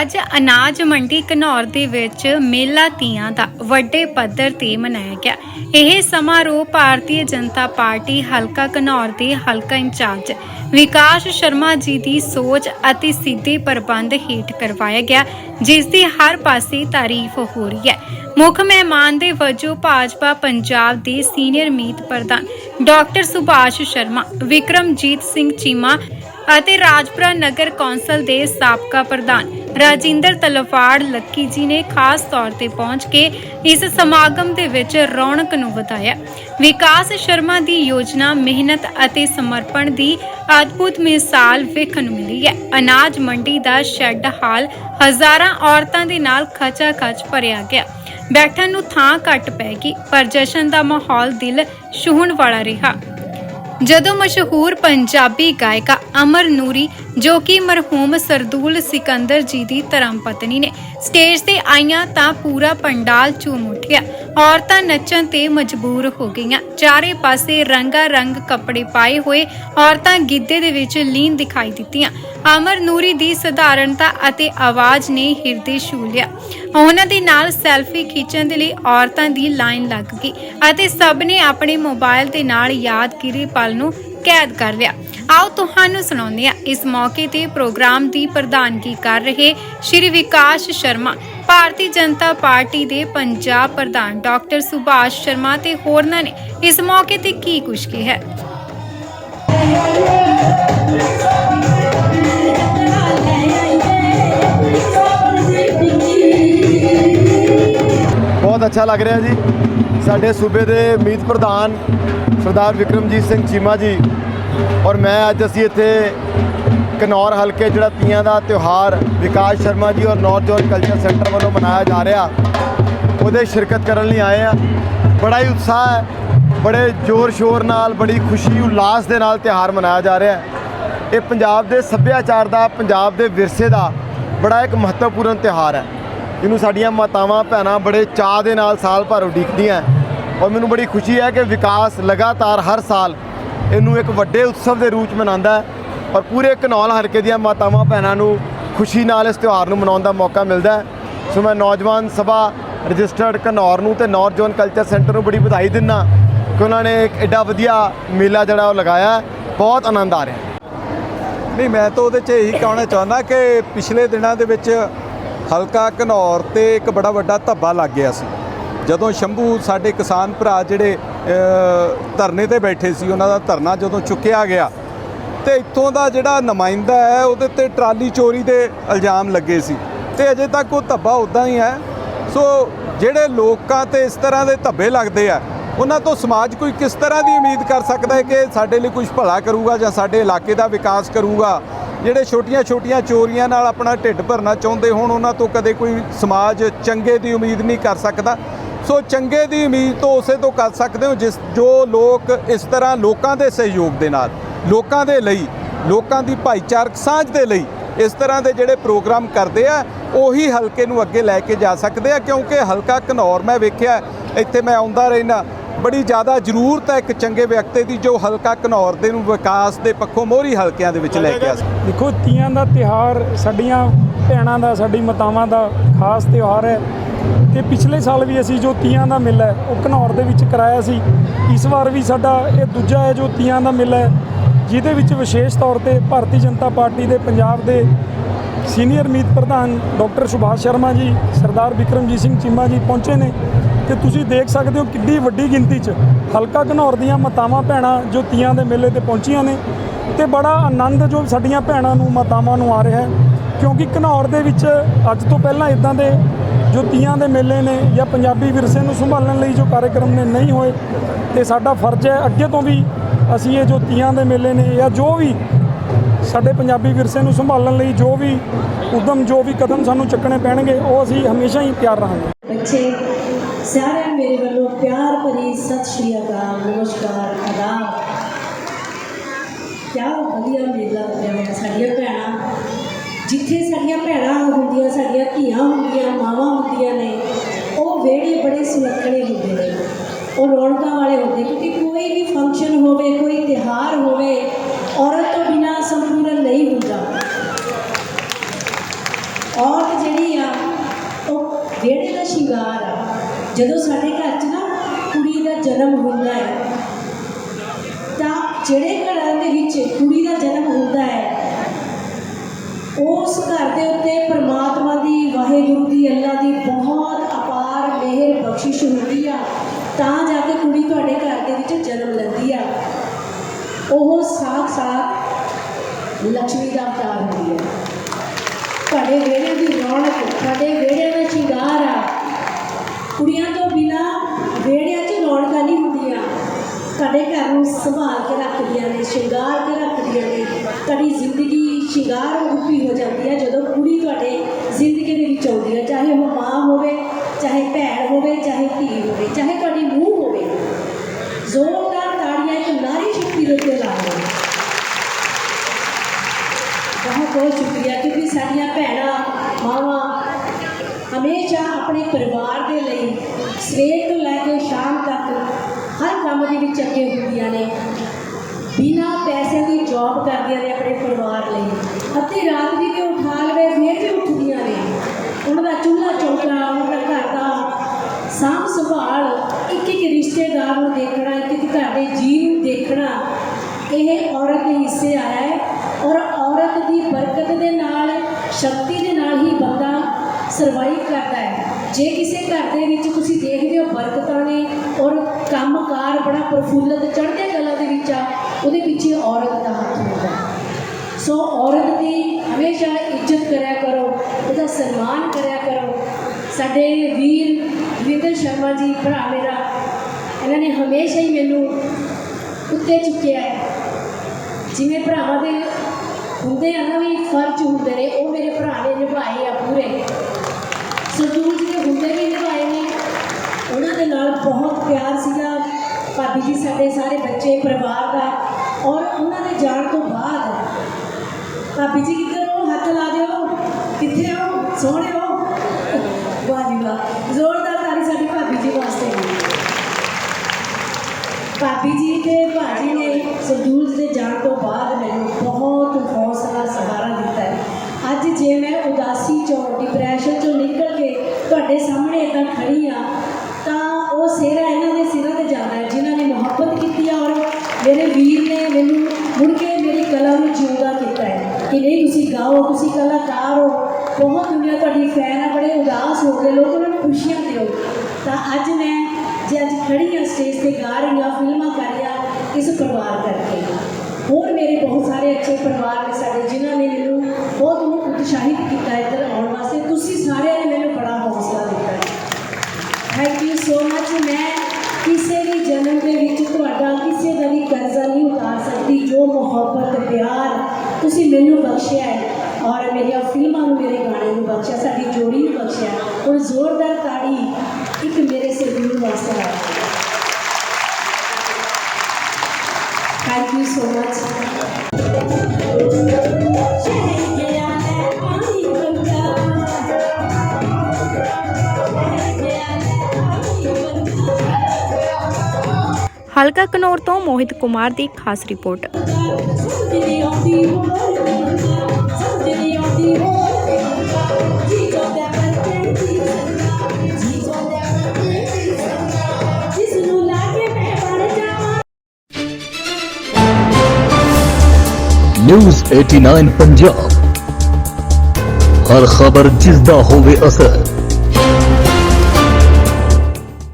ਅੱਜ ਅਨਾਜ ਮੰਡੀ ਘਨੌਰ ਦੇ ਵਿੱਚ ਮੇਲਾ ਤੀਆਂ ਦਾ ਵੱਡੇ ਪੱਧਰ ਤੇ ਮਨਾਇਆ ਗਿਆ। ਇਹ ਸਮਾਰੋਹ ਭਾਰਤੀ ਜਨਤਾ ਪਾਰਟੀ ਹਲਕਾ ਘਨੌਰ ਦੇ ਹਲਕਾ ਇੰਚਾਰਜ ਵਿਕਾਸ ਸ਼ਰਮਾ ਜੀ ਦੀ ਸੋਚ ਅਤੇ ਸਿੱਧੇ ਪ੍ਰਬੰਧ ਹੇਠ ਕਰਵਾਇਆ ਗਿਆ, ਜਿਸ ਦੀ ਹਰ ਪਾਸੇ ਤਾਰੀਫ ਹੋ ਰਹੀ ਹੈ। ਮੁੱਖ ਮਹਿਮਾਨ ਦੇ ਵਜੋਂ ਭਾਜਪਾ ਪੰਜਾਬ ਦੇ ਸੀਨੀਅਰ ਮੀਤ ਪ੍ਰਧਾਨ ਡਾਕਟਰ ਸੁਭਾਸ਼ ਸ਼ਰਮਾ, ਵਿਕਰਮਜੀਤ ਸਿੰਘ ਚੀਮਾ ਅਤੇ ਰਾਜਪੁਰਾ ਨਗਰ ਕੌਂਸਲ ਦੇ ਸਾਬਕਾ ਪ੍ਰਧਾਨ ਰਾਜਿੰਦਰ ਤਲਵਾੜ ਲੱਕੀ ਜੀ ਨੇ ਖਾਸ ਤੌਰ ਤੇ ਪਹੁੰਚ ਕੇ ਇਸ ਸਮਾਗਮ ਦੇ ਵਿੱਚ ਰੌਣਕ ਨੂੰ ਵਧਾਇਆ। ਵਿਕਾਸ ਸ਼ਰਮਾ ਦੀ ਯੋਜਨਾ, ਮਿਹਨਤ ਅਤੇ ਸਮਰਪਣ ਦੀ ਅਦਭੁਤ ਮਿਸਾਲ ਵੇਖਣ ਨੂੰ ਮਿਲੀ ਹੈ। ਅਨਾਜ ਮੰਡੀ ਦਾ ਸ਼ੈੱਡ ਹਾਲ ਹਜ਼ਾਰਾਂ ਔਰਤਾਂ ਦੇ ਨਾਲ ਖਚਾ ਖਚ ਭਰਿਆ ਗਿਆ। ਬੈਠਣ ਨੂੰ ਥਾਂ ਘੱਟ ਪੈ ਗਈ, ਪਰ ਜਸ਼ਨ ਦਾ ਮਾਹੌਲ ਦਿਲ ਛੂਹਣ ਵਾਲਾ ਰਿਹਾ। ਜਦੋਂ ਮਸ਼ਹੂਰ ਪੰਜਾਬੀ ਗਾਇਕਾ ਅਮਰ ਨੂਰੀ, ਜੋ ਕਿ ਮਰਹੂਮ ਸਰਦੂਲ ਸਿਕੰਦਰ ਜੀ ਦੀ ਧਰਮ ਪਤਨੀ ਨੇ ਸਟੇਜ ਤੇ ਆਈਆਂ ਤਾਂ ਪੂਰਾ ਪੰਡਾਲ ਝੂਮ ਉੱਠਿਆ। ਔਰਤਾਂ ਨੱਚਣ ਤੇ ਮਜਬੂਰ ਹੋ ਗਈਆਂ। ਚਾਰੇ ਪਾਸੇ ਰੰਗਾ ਰੰਗ ਕੱਪੜੇ ਪਾਏ ਹੋਏ ਔਰਤਾਂ ਗਿੱਧੇ ਦੇ ਵਿੱਚ ਲੀਨ ਦਿਖਾਈ ਦਿੱਤੀਆਂ। ਅਮਰ ਨੂਰੀ ਦੀ ਸਧਾਰਨਤਾ ਅਤੇ ਆਵਾਜ਼ ਨੇ ਹਿਰਦੇ ਛੂ ਲਿਆ। ਉਹਨਾਂ ਦੇ ਨਾਲ ਸੈਲਫੀ ਖਿੱਚਣ ਦੇ ਲਈ ਔਰਤਾਂ ਦੀ ਲਾਈਨ ਲੱਗ ਗਈ ਅਤੇ ਸਭ ਨੇ ਆਪਣੇ ਮੋਬਾਈਲ ਦੇ ਨਾਲ ਯਾਦਗਿਰੀ ਪਲ ਨੂੰ ਕੈਦ ਕਰ ਲਿਆ। ਆਓ ਤੁਹਾਨੂੰ ਸੁਣਾਉਂਦੇ ਆ ਇਸ ਮੌਕੇ ਤੇ ਪ੍ਰੋਗਰਾਮ ਦੀ ਪ੍ਰਧਾਨਗੀ ਕਰ ਰਹੇ ਸ਼੍ਰੀ ਵਿਕਾਸ ਸ਼ਰਮਾ ਭਾਰਤੀ ਜਨਤਾ ਪਾਰਟੀ ਦੇ ਪੰਜਾਬ ਪ੍ਰਧਾਨ ਡਾਕਟਰ ਸੁਭਾਸ਼ ਸ਼ਰਮਾ ਤੇ ਹੋਰਨਾਂ ਨੇ ਇਸ ਮੌਕੇ ਤੇ ਕੀ ਕੁਝ ਕਿਹਾ? ਬਹੁਤ ਅੱਛਾ ਲੱਗ ਰਿਹਾ ਜੀ। ਸਾਡੇ ਸੂਬੇ ਦੇ ਮੀਤ ਪ੍ਰਧਾਨ ਸਰਦਾਰ ਵਿਕਰਮਜੀਤ ਸਿੰਘ ਚੀਮਾ ਜੀ ਔਰ ਮੈਂ ਅੱਜ ਅਸੀਂ ਇੱਥੇ ਕਨੌਰ ਹਲਕੇ ਜਿਹੜਾ ਤੀਆਂ ਦਾ ਤਿਉਹਾਰ ਵਿਕਾਸ ਸ਼ਰਮਾ ਜੀ ਔਰ ਨੌਰਥ ਜ਼ੋਨ ਕਲਚਰ ਸੈਂਟਰ ਵੱਲੋਂ ਮਨਾਇਆ ਜਾ ਰਿਹਾ, ਉਹਦੇ ਸ਼ਿਰਕਤ ਕਰਨ ਲਈ ਆਏ ਆ। ਬੜਾ ਹੀ ਉਤਸ਼ਾਹ ਹੈ, ਬੜੇ ਜ਼ੋਰ ਸ਼ੋਰ ਨਾਲ, ਬੜੀ ਖੁਸ਼ੀ ਉਲਾਸ ਦੇ ਨਾਲ ਤਿਉਹਾਰ ਮਨਾਇਆ ਜਾ ਰਿਹਾ ਇਹ ਪੰਜਾਬ ਦੇ ਸੱਭਿਆਚਾਰ ਦਾ, ਪੰਜਾਬ ਦੇ ਵਿਰਸੇ ਦਾ ਬੜਾ ਇੱਕ ਮਹੱਤਵਪੂਰਨ ਤਿਉਹਾਰ ਹੈ। ਜਿਹਨੂੰ ਸਾਡੀਆਂ ਮਾਤਾਵਾਂ, ਭੈਣਾਂ ਬੜੇ ਚਾਅ ਦੇ ਨਾਲ ਸਾਲ ਭਰ ਉਡੀਕਦੀਆਂ ਔਰ ਮੈਨੂੰ ਬੜੀ ਖੁਸ਼ੀ ਹੈ ਕਿ ਵਿਕਾਸ ਲਗਾਤਾਰ ਹਰ ਸਾਲ ਇਹਨੂੰ ਇੱਕ ਵੱਡੇ ਉਤਸਵ ਦੇ ਰੂਪ 'ਚ ਮਨਾਉਂਦਾ ਹੈ। ਔਰ ਪੂਰੇ ਘਨੌਲ ਹਲਕੇ ਦੀਆਂ ਮਾਤਾਵਾਂ ਭੈਣਾਂ ਨੂੰ ਖੁਸ਼ੀ ਨਾਲ ਇਸ ਤਿਉਹਾਰ ਨੂੰ ਮਨਾਉਣ ਦਾ ਮੌਕਾ ਮਿਲਦਾ ਸੋ ਮੈਂ ਨੌਜਵਾਨ ਸਭਾ ਰਜਿਸਟਰਡ ਘਨੌਰ ਨੂੰ ਤੇ ਨੌਰ ਜ਼ੋਨ ਕਲਚਰ ਸੈਂਟਰ ਨੂੰ ਬੜੀ ਵਧਾਈ ਦਿੰਦਾ ਕਿ ਉਹਨਾਂ ਨੇ ਇੱਕ ਐਡਾ ਵਧੀਆ ਮੇਲਾ ਜਿਹੜਾ ਉਹ ਲਗਾਇਆ ਬਹੁਤ ਆਨੰਦ ਆ ਰਿਹਾ ਨਹੀਂ, ਮੈਂ ਤਾਂ ਉਹਦੇ 'ਚ ਇਹੀ ਕਹਿਣਾ ਚਾਹੁੰਦਾ ਕਿ ਪਿਛਲੇ ਦਿਨਾਂ ਦੇ ਵਿੱਚ ਹਲਕਾ ਘਨੌਰ ਤੇ ਇੱਕ ਬੜਾ ਵੱਡਾ ਧੱਬਾ ਲੱਗ ਗਿਆ ਸੀ। ਜਦੋਂ ਸ਼ੰਭੂ ਸਾਡੇ ਕਿਸਾਨ ਭਰਾ ਜਿਹੜੇ ਧਰਨੇ ਤੇ ਬੈਠੇ ਸੀ, ਉਹਨਾਂ ਦਾ ਧਰਨਾ ਜਦੋਂ ਚੁੱਕਿਆ ਗਿਆ ਤੇ ਇੱਥੋਂ ਦਾ ਜਿਹੜਾ ਨੁਮਾਇੰਦਾ ਹੈ, ਉਹਦੇ ਤੇ ਟਰਾਲੀ ਚੋਰੀ ਦੇ ਇਲਜ਼ਾਮ ਲੱਗੇ ਸੀ। ਤੇ ਅਜੇ ਤੱਕ ਉਹ ਧੱਬਾ ਉਦਾਂ ਹੀ ਹੈ। ਸੋ ਜਿਹੜੇ ਲੋਕਾਂ ਤੇ ਇਸ ਤਰ੍ਹਾਂ ਦੇ ਧੱਬੇ ਲੱਗਦੇ ਆ, ਉਹਨਾਂ ਤੋਂ ਸਮਾਜ ਕੋਈ ਕਿਸ ਤਰ੍ਹਾਂ ਦੀ ਉਮੀਦ ਕਰ ਸਕਦਾ ਹੈ ਕਿ ਸਾਡੇ ਲਈ ਕੁਝ ਭਲਾ ਕਰੂਗਾ ਜਾਂ ਸਾਡੇ ਇਲਾਕੇ ਦਾ ਵਿਕਾਸ ਕਰੂਗਾ? ਜਿਹੜੇ ਛੋਟੀਆਂ-ਛੋਟੀਆਂ ਚੋਰੀਆਂ ਨਾਲ ਆਪਣਾ ਢਿੱਡ ਭਰਨਾ ਚਾਹੁੰਦੇ ਹੋਣ, ਉਹਨਾਂ ਤੋਂ ਕਦੇ ਕੋਈ ਸਮਾਜ ਚੰਗੇ ਦੀ ਉਮੀਦ ਨਹੀਂ ਕਰ ਸਕਦਾ। ਸੋ ਚੰਗੇ ਦੀ ਉਮੀਦ ਤੋਂ ਉਸੇ ਤੋਂ ਕਰ ਸਕਦੇ ਹੋ, ਜਿਸ ਜੋ ਲੋਕ ਇਸ ਤਰ੍ਹਾਂ ਲੋਕਾਂ ਦੇ ਸਹਿਯੋਗ ਦੇ ਨਾਲ ਲੋਕਾਂ ਦੇ ਲਈ, ਲੋਕਾਂ ਦੀ ਭਾਈਚਾਰਕ ਸਾਂਝ ਦੇ ਲਈ ਇਸ ਤਰ੍ਹਾਂ ਦੇ ਜਿਹੜੇ ਪ੍ਰੋਗਰਾਮ ਕਰਦੇ ਆ, ਉਹੀ ਹਲਕੇ ਨੂੰ ਅੱਗੇ ਲੈ ਕੇ ਜਾ ਸਕਦੇ ਆ, ਕਿਉਂਕਿ ਹਲਕਾ ਘਨੌਰ ਮੈਂ ਵੇਖਿਆ, ਇੱਥੇ ਮੈਂ ਆਉਂਦਾ ਰਹਿਣਾ ਬੜੀ ਜ਼ਿਆਦਾ ਜ਼ਰੂਰਤ ਹੈ ਇੱਕ ਚੰਗੇ ਵਿਅਕਤੀ ਦੀ ਜੋ ਹਲਕਾ ਘਨੌਰ ਦੇ ਨੂੰ ਵਿਕਾਸ ਦੇ ਪੱਖੋਂ ਮੋਹਰੀ ਹਲਕਿਆਂ ਦੇ ਵਿੱਚ ਲੈ ਕੇ ਆ ਦੇਖੋ, ਤੀਆਂ ਦਾ ਤਿਹਾਰ ਸਾਡੀਆਂ ਭੈਣਾਂ ਦਾ, ਸਾਡੀ ਮਾਤਾਵਾਂ ਦਾ ਖਾਸ ਤਿਉਹਾਰ ਹੈ। ਤੇ ਪਿਛਲੇ ਸਾਲ ਵੀ ਅਸੀਂ ਜੋ ਤੀਆਂ ਦਾ ਮੇਲਾ ਹੈ, ਉਹ ਘਨੌਰ ਦੇ ਵਿੱਚ ਕਰਾਇਆ ਸੀ। ਇਸ ਵਾਰ ਵੀ ਸਾਡਾ ਇਹ ਦੂਜਾ ਹੈ ਜੋ ਤੀਆਂ ਦਾ ਮੇਲਾ ਹੈ। ਜਿਹਦੇ ਵਿੱਚ ਵਿਸ਼ੇਸ਼ ਤੌਰ ਤੇ ਭਾਰਤੀ ਜਨਤਾ ਪਾਰਟੀ ਦੇ ਪੰਜਾਬ ਦੇ ਸੀਨੀਅਰ ਮੀਤ ਪ੍ਰਧਾਨ ਡਾਕਟਰ ਸੁਭਾਸ਼ ਸ਼ਰਮਾ ਜੀ, ਸਰਦਾਰ ਵਿਕਰਮਜੀਤ ਸਿੰਘ ਚੀਮਾ ਜੀ ਪਹੁੰਚੇ ਨੇ ਤੇ ਤੁਸੀਂ ਦੇਖ ਸਕਦੇ ਹੋ ਕਿੰਨੀ ਵੱਡੀ ਗਿਣਤੀ 'ਚ ਹਲਕਾ ਘਨੌਰ ਦੀਆਂ ਮਾਤਾਵਾਂ ਭੈਣਾਂ ਜੋ ਤੀਆਂ ਦੇ ਮੇਲੇ ਤੇ ਪਹੁੰਚੀਆਂ ਨੇ ਤੇ ਬੜਾ ਆਨੰਦ ਜੋ ਸਾਡੀਆਂ ਭੈਣਾਂ ਨੂੰ, ਮਾਤਾਵਾਂ ਨੂੰ ਆ ਰਿਹਾ ਹੈ। ਕਿਉਂਕਿ ਘਨੌਰ ਦੇ ਵਿੱਚ ਅੱਜ ਤੋਂ ਪਹਿਲਾਂ ਇਦਾਂ ਦੇ ਜੋ ਤੀਆਂ ਦੇ ਮੇਲੇ ਨੇ ਜਾਂ ਪੰਜਾਬੀ ਵਿਰਸੇ ਨੂੰ ਸੰਭਾਲਣ ਲਈ ਜੋ ਕਾਰਜਕ੍ਰਮ ਨੇ ਨਹੀਂ ਹੋਏ, ਤੇ ਸਾਡਾ ਫਰਜ਼ ਹੈ ਅੱਗੇ ਤੋਂ ਵੀ ਅਸੀਂ ਇਹ ਜੋ ਤੀਆਂ ਦੇ ਮੇਲੇ ਨੇ ਜਾਂ ਜੋ ਵੀ ਸਾਡੇ ਪੰਜਾਬੀ ਵਿਰਸੇ ਨੂੰ ਸੰਭਾਲਣ ਲਈ ਜੋ ਵੀ ਉਦਮ, ਜੋ ਵੀ ਕਦਮ ਸਾਨੂੰ ਚੱਕਣੇ ਪੈਣਗੇ, ਉਹ ਅਸੀਂ ਹਮੇਸ਼ਾ ਹੀ ਤਿਆਰ ਰਹਾਂਗੇ। ਬੱਚੇ, ਸਾਰਿਆਂ ਮੇਰੇ ਵੱਲੋਂ ਪਿਆਰ ਭਰੀ ਸਤਿ ਸ਼੍ਰੀ ਅਕਾਲ, ਨਮਸਕਾਰ ਆਦਾਬ ਕਿਆ ਵਧੀਆ ਮੇਲਾ ਲੱਗਿਆ ਸਾਡੀਆਂ ਭੈਣਾਂ ਜਿੱਥੇ ਸਾਡੀਆਂ ਭੈਣਾਂ ਹੁੰਦੀਆਂ, ਸਾਡੀਆਂ ਧੀਆਂ ਹੁੰਦੀਆਂ, ਮਾਵਾਂ ਹੁੰਦੀਆਂ ਨੇ, ਉਹ ਵਿਹੜੇ ਬੜੇ ਸੁਲੱਖਣੇ ਹੁੰਦੇ ਨੇ। ਉਹ ਰੌਣਕਾਂ ਵਾਲੇ ਹੁੰਦੇ, ਕਿਉਂਕਿ ਕੋਈ ਵੀ ਫੰਕਸ਼ਨ ਹੋਵੇ, ਕੋਈ ਤਿਹਾਰ ਹੋਵੇ, ਔਰਤ ਤੋਂ ਬਿਨਾ ਸੰਪੂਰਨ ਨਹੀਂ ਹੁੰਦਾ। ਔਰਤ ਜਿਹੜੀ ਆ, ਉਹ ਵਿਹੜੇ ਦਾ ਸ਼ਿੰਗਾਰ ਆ। ਜਦੋਂ ਸਾਡੇ ਘਰ 'ਚ ਨਾ ਕੁੜੀ ਦਾ ਜਨਮ ਹੁੰਦਾ ਹੈ, ਤਾਂ ਜਿਹੜੇ ਘਰਾਂ ਦੇ ਵਿੱਚ ਕੁੜੀ ਦਾ ਜਨਮ ਹੁੰਦਾ ਹੈ ਉਸ ਘਰ ਦੇ ਉੱਤੇ ਪ੍ਰਮਾਤਮਾ ਦੀ, ਵਾਹਿਗੁਰੂ ਦੀ, ਅੱਲਾ ਦੀ ਬਹੁਤ ਅਪਾਰ ਮਿਹਰ ਬਖਸ਼ਿਸ਼ ਹੁੰਦੀ ਆ, ਤਾਂ ਜਾ ਕੇ ਕੁੜੀ ਤੁਹਾਡੇ ਘਰ ਦੇ ਵਿੱਚ ਜਨਮ ਲੈਂਦੀ ਆ। ਉਹ ਸਾਖ-ਸਾਖ ਲక్ష్ਮੀ ਦਾ ਅਵਤਾਰ ਹੁੰਦੀ ਹੈ ਤੁਹਾਡੇ ਵਿਹੜੇ ਦੀ ਰੌਣਕ, ਤੁਹਾਡੇ ਵਿਹੜੇ ਦਾ ਸ਼ਿੰਗਾਰ ਆ। ਕੁੜੀਆਂ ਤੋਂ ਬਿਨਾ ਵਿਹੜਿਆਂ 'ਚ ਰੌਣਕਾਂ ਨਹੀਂ ਹੁੰਦੀਆਂ। ਤੁਹਾਡੇ ਘਰ ਨੂੰ ਸੰਭਾਲ ਕੇ ਰੱਖਦੀਆਂ ਨੇ, ਸ਼ਿੰਗਾਰ ਕੇ ਰੱਖਦੀਆਂ ਤੁਹਾਡੀ ਜ਼ਿੰਦਗੀ ਸ਼ਿੰਗਾਰ ਰੂਪੀ ਹੋ ਜਾਂਦੀ ਹੈ, ਜਦੋਂ ਕੁੜੀ ਤੁਹਾਡੇ ਜ਼ਿੰਦਗੀ ਦੇ ਵਿੱਚ ਆਉਂਦੀ ਹੈ, ਚਾਹੇ ਉਹ ਮਾਂ ਹੋਵੇ, ਚਾਹੇ ਭੈਣ ਹੋਵੇ, ਚਾਹੇ ਧੀ ਹੋਵੇ, ਚਾਹੇ ਤੁਹਾਡੀ ਨੂੰਹ ਹੋਵੇ। ਜ਼ੋਰਦਾਰ ਤਾੜੀਆਂ ਇੱਕ ਨਾਰੀ ਸ਼ਕਤੀ ਦੇ ਉੱਤੇ ਲਾ ਦਿਓ। ਬਹੁਤ ਬਹੁਤ ਸ਼ੁਕਰੀਆ, ਕਿਉਂਕਿ ਸਾਡੀਆਂ ਭੈਣਾਂ, ਮਾਵਾਂ ਹਮੇਸ਼ਾ ਆਪਣੇ ਪਰਿਵਾਰ ਦੇ ਲਈ ਸਵੇਰ ਤੋਂ ਲੈ ਕੇ ਸ਼ਾਮ ਤੱਕ ਹਰ ਕੰਮ ਦੇ ਵਿੱਚ ਅੱਗੇ ਹੁੰਦੀਆਂ ਨੇ। ਬਿਨਾਂ ਜੌਬ ਕਰਦੀਆਂ ਨੇ ਆਪਣੇ ਪਰਿਵਾਰ ਲਈ। ਅੱਧੀ ਰਾਤ ਵੀ ਕਿ ਉਠਾ ਲਵੇ ਫਿਰ ਵੀ ਉੱਠਦੀਆਂ ਨੇ। ਉਹਨਾਂ ਦਾ ਚੁੱਲ੍ਹਾ ਚੌਂਕਾ ਉਹਨਾਂ ਦਾ ਘਰ ਦਾ ਸਾਂਭ ਸੰਭਾਲ ਇੱਕ ਇੱਕ ਰਿਸ਼ਤੇਦਾਰ ਨੂੰ ਦੇਖਣਾ ਇੱਕ ਇੱਕ ਘਰ ਦੇ ਜੀਅ ਨੂੰ ਦੇਖਣਾ, ਇਹ ਔਰਤ ਦੇ ਹਿੱਸੇ ਆਇਆ ਹੈ। ਔਰ ਔਰਤ ਦੀ ਬਰਕਤ ਦੇ ਨਾਲ, ਸ਼ਕਤੀ ਦੇ ਨਾਲ ਹੀ ਬੰਦਾ ਸਰਵਾਈਵ ਕਰਦਾ ਹੈ। ਜੇ ਕਿਸੇ ਘਰ ਦੇ ਵਿੱਚ ਤੁਸੀਂ ਦੇਖਦੇ ਹੋ ਬਰਕਤਾਂ ਨੇ, ਔਰ ਕੰਮਕਾਰ ਬੜਾ ਪ੍ਰਫੁੱਲਤ, ਚੜ੍ਹਦੇ ਦੇ ਵਿੱਚ ਆ, ਉਹਦੇ ਪਿੱਛੇ ਔਰਤ ਦਾ ਹੱਥ ਹੁੰਦਾ ਸੋ ਔਰਤ ਦੀ ਹਮੇਸ਼ਾ ਇੱਜ਼ਤ ਕਰਿਆ ਕਰੋ, ਉਹਦਾ ਸਨਮਾਨ ਕਰਿਆ ਕਰੋ। ਸਾਡੇ ਵੀਰ ਦਵਿੰਦਰ ਸ਼ਰਮਾ ਜੀ, ਭਰਾ ਮੇਰਾ, ਇਹਨਾਂ ਨੇ ਹਮੇਸ਼ਾ ਹੀ ਮੈਨੂੰ ਉੱਤੇ ਚੁੱਕਿਆ ਹੈ। ਜਿਵੇਂ ਭਰਾਵਾਂ ਦੇ ਹੁੰਦੇ ਆ ਨਾ ਵੀ ਫਰਜ਼ ਹੁੰਦੇ ਨੇ, ਉਹ ਮੇਰੇ ਭਰਾ ਨੇ ਨਿਭਾਏ ਆ ਪੂਰੇ। ਸਰਦੂਲ ਜੀ ਦੇ ਹੁੰਦੇ ਵੀ ਨਿਭਾਏ ਨੇ, ਉਹਨਾਂ ਦੇ ਨਾਲ ਬਹੁਤ ਪਿਆਰ ਸੀਗਾ। ਭਾਬੀ ਜੀ, ਸਾਡੇ ਸਾਰੇ ਬੱਚੇ, ਪਰਿਵਾਰ ਦਾ ਔਰ ਉਹਨਾਂ ਦੇ ਜਾਣ ਤੋਂ ਬਾਅਦ ਭਾਬੀ ਜੀ, ਕਿੱਧਰ ਹੋ? ਹੱਥ ਲਾ ਦਿਓ। ਕਿੱਥੇ ਹੋ? ਸੋਹਣੇ ਹੋ? ਵਾਹ ਜੀ ਵਾਹ। ਜ਼ੋਰਦਾਰ ਤਾੜੀ ਸਾਡੀ ਭਾਬੀ ਜੀ ਵਾਸਤੇ ਭਾਬੀ ਜੀ ਤੇ ਭਾਜੀ ਨੇ ਸਰਦੂਲ ਦੇ ਜਾਣ ਤੋਂ ਬਾਅਦ ਮੈਨੂੰ ਬਹੁਤ ਹੌਸਲਾ ਸਹਾਰਾ ਦਿੱਤਾ ਹੈ। ਅੱਜ ਜੇ ਮੈਂ ਉਦਾਸੀ ਚੋਂ ਡਿਪਰੈਸ਼ਨ ਚੋਂ ਨਿਕਲ ਕੇ ਤੁਹਾਡੇ ਸਾਹਮਣੇ ਇਦਾਂ ਖੜੀ ਆ ਕਲਾ ਕੀਤਾ ਹੈ ਕਿ ਨਹੀਂ, ਤੁਸੀਂ ਗਾਓ, ਤੁਸੀਂ ਕਲਾਕਾਰ ਹੋ। ਬਹੁਤ ਦੁਨੀਆ ਤੁਹਾਡੀ ਫੈਨ ਆ ਬੜੇ ਉਦਾਸ ਹੋ ਗਏ। ਲੋਕ ਉਹਨਾਂ ਨੂੰ ਖੁਸ਼ੀਆਂ ਦਿਓ। ਤਾਂ ਅੱਜ ਮੈਂ, ਜੇ ਅੱਜ ਖੜੀ ਹਾਂ ਸਟੇਜ ਤੇ ਗਾ ਰਹੀ ਹਾਂ, ਫਿਲਮਾਂ ਕਰ ਰਹੀ ਹਾਂ, ਇਸ ਪਰਿਵਾਰ ਕਰਕੇ। ਹੋਰ ਮੇਰੇ ਬਹੁਤ ਸਾਰੇ ਅੱਛੇ ਪਰਿਵਾਰ ਨੇ ਸਾਡੇ, ਜਿਨ੍ਹਾਂ ਨੇ ਮੈਨੂੰ ਬਹੁਤ ਉਤਸ਼ਾਹਿਤ ਕੀਤਾ ਇੱਧਰ ਆਉਣ ਵਾਸਤੇ। ਤੁਸੀਂ ਸਾਰਿਆਂ ਨੇ ਮੈਨੂੰ ਬੜਾ ਹੌਸਲਾ ਦਿੱਤਾ ਥੈਂਕ ਯੂ ਸੋ ਮਚ ਮੈਂ ਕਿਸੇ ਵੀ ਜਨਮ ਦੇ ਵਿੱਚ ਤੁਹਾਡਾ ਕਿਸੇ ਦਾ ਵੀ ਕਰਜ਼ਾ ਨਹੀਂ ਉਤਾਰ ਸਕਦੀ, ਜੋ ਮੁਹੱਬਤ, ਪਿਆਰ ਤੁਸੀਂ ਮੈਨੂੰ ਬਖਸ਼ਿਆ ਹੈ ਔਰ ਮੇਰੀਆਂ ਫਿਲਮਾਂ ਨੂੰ, ਮੇਰੇ ਗਾਣੇ ਨੂੰ ਬਖਸ਼ਿਆ, ਸਾਡੀ ਜੋੜੀ ਨੂੰ ਬਖਸ਼ਿਆ ਹੁਣ ਜ਼ੋਰਦਾਰ ਤਾੜੀ ਇੱਕ ਮੇਰੇ ਸਰਦੂਲ ਵਾਸਤੇ ਹੈ। ਥੈਂਕ ਯੂ ਸੋ ਮਚ ਹਲਕਾ ਕਨੌਰ ਤੋਂ ਮੋਹਿਤ ਕੁਮਾਰ ਦੀ ਖਾਸ ਰਿਪੋਰਟ। ਨਿਊਜ਼ 89 ਪੰਜਾਬ ਹਰ ਖਬਰ ਜਿਸ ਦਾ ਹੋਵੇ ਅਸਰ